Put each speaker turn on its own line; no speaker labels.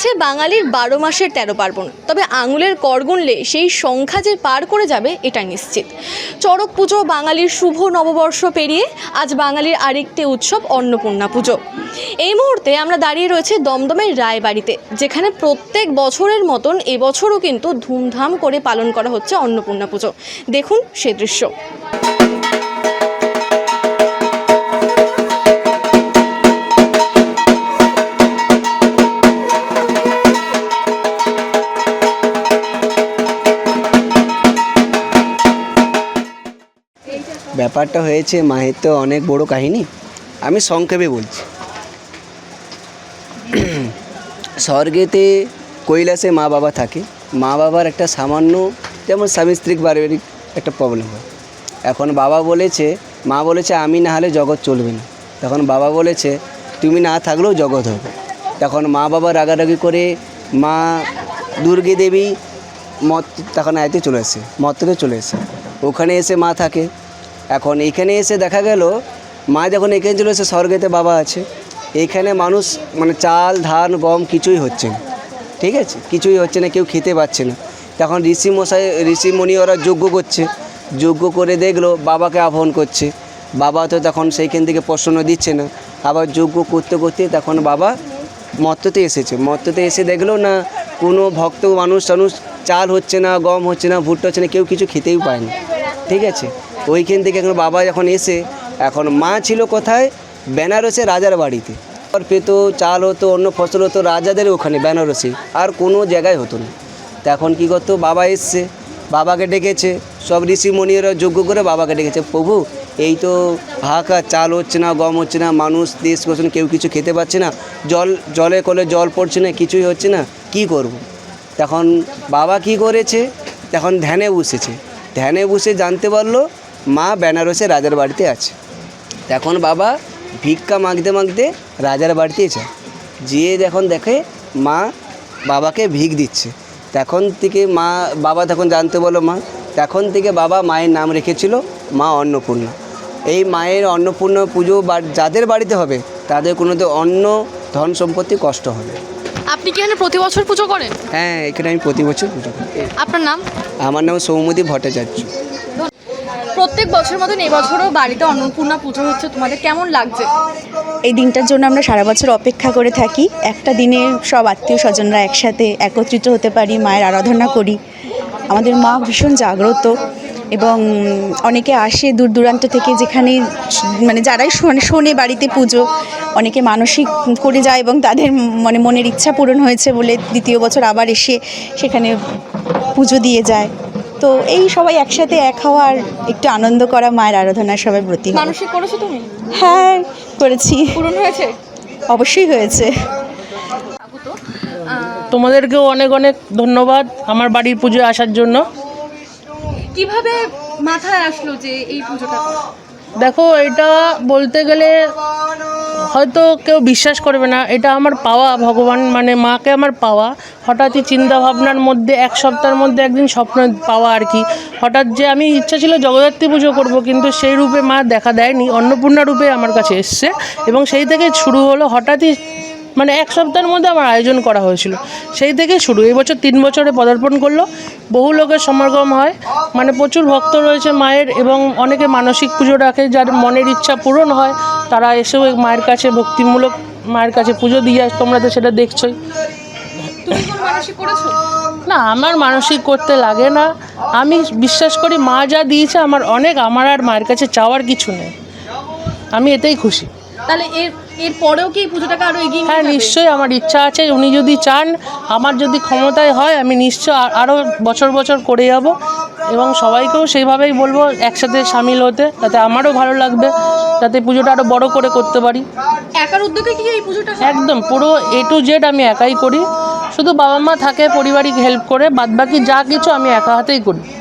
আছে বাঙালির বারো মাসের তেরো পার্বণ। তবে আঙুলের কর গুনলে সেই সংখ্যা যে পার করে যাবে এটা নিশ্চিত। চড়ক পুজো বাঙালির শুভ নববর্ষ পেরিয়ে আজ বাঙালির আরেকটি উৎসব অন্নপূর্ণা পুজো। এই মুহূর্তে আমরা দাঁড়িয়ে রয়েছে দমদমের রায়বাড়িতে, যেখানে প্রত্যেক বছরের মতন এবছরও কিন্তু ধুমধাম করে পালন করা হচ্ছে অন্নপূর্ণা পুজো। দেখুন সে দৃশ্য।
ব্যাপারটা হয়েছে মায়ের তো অনেক বড় কাহিনী, আমি সংক্ষেপে বলছি। স্বর্গেতে কৈলাসে মা বাবা থাকে, মা বাবার একটা সামান্য যেমন স্বামী স্ত্রী পারিবারিক একটা প্রবলেম হয়। এখন বাবা বলেছে, মা বলেছে, আমি না হলে জগৎ চলবে না। তখন বাবা বলেছে, তুমি না থাকলেও জগৎ হবে। তখন মা বাবা রাগারাগি করে মা দুর্গে দেবী মত তখন আয়তে চলে এসে মত্ততে চলে এসে ওখানে এসে মা থাকে। এখন এখানে এসে দেখা গেল, মা যখন এখানে চলে এসে স্বর্গেতে বাবা আছে এখানে মানুষ মানে চাল, ধান, গম কিছুই হচ্ছে না, ঠিক আছে? কিছুই হচ্ছে না, কেউ খেতে পাচ্ছে না। তখন ঋষি মশাই ঋষিমণি ওরা যজ্ঞ করছে, যজ্ঞ করে দেখল বাবাকে আহ্বান করছে। বাবা তো তখন সেইখান থেকে প্রশ্ন দিচ্ছে না। আবার যজ্ঞ করতে করতে তখন বাবা মত্ততে এসেছে। মত্ততে এসে দেখল না, কোনো ভক্ত মানুষ টানুষ চাল হচ্ছে না, গম হচ্ছে না, ভুট্টা হচ্ছে না, কেউ কিছু খেতেই পায় না, ঠিক আছে? ওইখান থেকে এখন বাবা যখন এসে, এখন মা ছিল কোথায়? বেনারসে রাজার বাড়িতে। আর পেতো, চাল হতো, অন্য ফসল হতো রাজাদের ওখানে, বেনারসে। আর কোনো জায়গায় হতো না। তা এখন কী করতো? বাবা এসছে, বাবাকে ডেকেছে। সব ঋষিমণিরা যোগ্য করে বাবাকে ডেকেছে। প্রভু, এই তো হাহাকার চাল হচ্ছে না, গম হচ্ছে না, মানুষ দেশ করছে কেউ কিছু খেতে পাচ্ছে না, জল, জলে কলে জল পড়ছে না, কিছুই হচ্ছে না, কি করব। তখন বাবা কি করেছে? তখন ধ্যানে বসেছে। ধ্যানে বসে জানতে পারল মা বেনারসে রাজার বাড়িতে আছে। তখন বাবা ভিক্ষা মাগতে মাগতে রাজার বাড়িতে যায়। যেয়ে যখন দেখে মা বাবাকে ভিক দিচ্ছে। তখন থেকে মা বাবা তখন জানতে বলো মা তখন থেকে বাবা মায়ের নাম রেখেছিল মা অন্নপূর্ণা। এই মায়ের অন্নপূর্ণা পুজো বা- যাদের বাড়িতে হবে তাদের কোনো তো অন্ন ধন সম্পত্তি কষ্ট হবে।
আপনি কি এখানে প্রতি বছর পুজো করেন?
হ্যাঁ এখানে আমি প্রতি বছর পুজো করি।
আপনার নাম?
আমার নাম সৌমতি ভট্টাচার্য।
প্রত্যেক বছর মতন এবছরও বাড়িতে অন্নপূর্ণা পুজো হচ্ছে। তোমাদের কেমন লাগছে?
এই দিনটার জন্য আমরা সারা বছর অপেক্ষা করে থাকি। একটা দিনে সব আত্মীয় স্বজনরা একসাথে একত্রিত হতে পারি, মায়ের আরাধনা করি। আমাদের মা ভীষণ জাগ্রত এবং অনেকে আসে দূর দূরান্ত থেকে যেখানে মানে যারাই শোনে শোনে বাড়িতে পুজো, অনেকে মানসিক করে যায় এবং তাদের মানে মনের ইচ্ছা পূরণ হয়েছে বলে দ্বিতীয় বছর আবার এসে সেখানে পুজো দিয়ে যায়। তো এই সবাই একসাথে এক হওয়ার একটু আনন্দ করা মায়ের আরাধনার সবাই ব্রতী
মানসিক করেছ তুমি?
হ্যাঁ করেছি।
পূরণ হয়েছে?
অবশ্যই হয়েছে।
তোমাদেরকেও অনেক অনেক ধন্যবাদ আমার বাড়ির পুজোয় আসার জন্য।
কীভাবে মাথায় আসলো যে এই পুজোটা?
দেখো এটা বলতে গেলে হয়তো কেউ বিশ্বাস করবে না, এটা আমার পাওয়া, ভগবান মানে মাকে আমার পাওয়া। হঠাৎই চিন্তা ভাবনার মধ্যে, এক সপ্তাহের মধ্যে একদিন স্বপ্ন পাওয়া আর কি। হঠাৎ যে আমি ইচ্ছা ছিল জগদ্ধাত্রী পুজো করব, কিন্তু সেই রূপে মা দেখা দেয়নি, অন্নপূর্ণা রূপে আমার কাছে এসছে এবং সেই থেকে শুরু হলো হঠাৎই মানে এক সপ্তাহের মধ্যে আমার আয়োজন করা হয়েছিল। সেই থেকে শুরু। এই বছর তিন বছরে পদার্পণ করল। বহু লোকের সমাগম হয়। মানে প্রচুর ভক্ত রয়েছে মায়ের এবং অনেকে মানসিক পুজো রাখে। যার মনের ইচ্ছা পূরণ হয় তারা এসেও মায়ের কাছে ভক্তিমূলক মায়ের কাছে পুজো দিয়ে যায় তোমরা তো সেটা দেখছোই। না আমার মানসিক করতে লাগে না। আমি বিশ্বাস করি মা যা দিয়েছে আমার অনেক। আমার আর মায়ের কাছে চাওয়ার কিছু নেই। আমি এতেই খুশি।
তাহলে এর এর পরেও কি এই পুজোটাকে আরও এগিয়ে নিয়ে
হ্যাঁ
যাবে?
নিশ্চয়ই আমার ইচ্ছা আছে উনি যদি চান আমার যদি ক্ষমতায় হয় আমি নিশ্চয় আর- আরও বছর বছর করে যাব এবং সবাইকেও সেইভাবেই বলব একসাথে সামিল হতে যাতে আমারও ভালো লাগবে যাতে পুজোটা আরও বড় করে করতে পারি
একার উদ্যোগে কি এই পুজোটা হয়?
একদম পুরো এ টু জেড আমি একাই করি শুধু বাবা মা থাকে পরিবারিক হেল্প করে বাদবাকি যা কিছু আমি একা হাতেই করি